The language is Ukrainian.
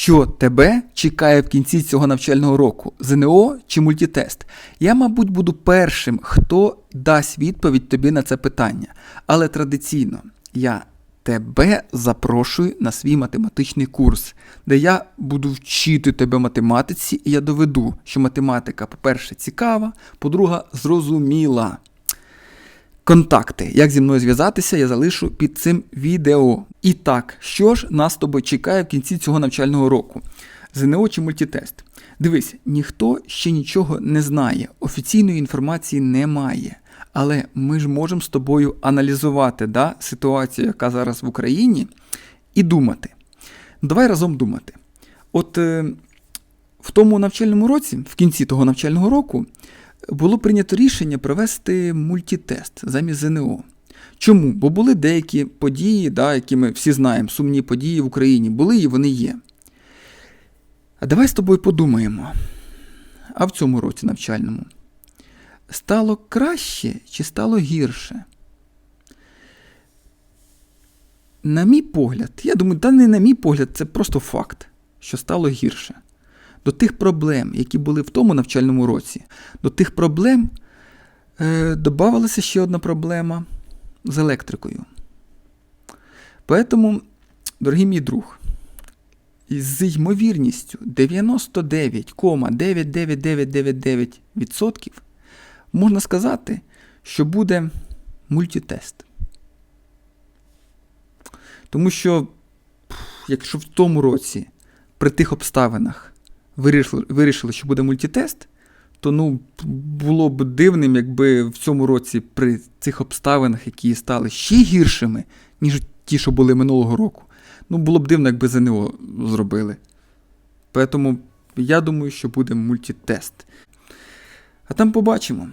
що тебе чекає в кінці цього навчального року: ЗНО чи мультитест? Я, мабуть, буду першим, хто дасть відповідь тобі на це питання. Але традиційно я тебе запрошую на свій математичний курс, де я буду вчити тебе математиці, і я доведу, що математика, по-перше, цікава, по-друге, зрозуміла. Контакти, як зі мною зв'язатися, я залишу під цим відео. І так, що ж нас тобою чекає в кінці цього навчального року? ЗНО чи мультитест? Дивись, ніхто ще нічого не знає, офіційної інформації немає. Але ми ж можемо з тобою аналізувати да, ситуацію, яка зараз в Україні, і думати. Давай разом думати. От е, в тому навчальному році, в кінці того навчального року, було прийнято рішення провести мультитест замість ЗНО. Чому? Бо були деякі події, да, які ми всі знаємо, сумні події в Україні були і вони є. А давай з тобою подумаємо. А в цьому році навчальному стало краще чи стало гірше? На мій погляд, я думаю, да не на мій погляд, це просто факт, що стало гірше. До тих проблем, які були в тому навчальному році, до тих проблем е, додавалася ще одна проблема з електрикою. Поэтому, дорогий мій друг, з ймовірністю 99,99999% можна сказати, що буде мультитест. Тому що, якщо в тому році при тих обставинах вирішили, вирішили, що буде мультитест, то ну, було б дивним, якби в цьому році при цих обставинах, які стали ще гіршими, ніж ті, що були минулого року, ну було б дивно, якби ЗНО зробили. Тому я думаю, що буде мультитест. А там побачимо.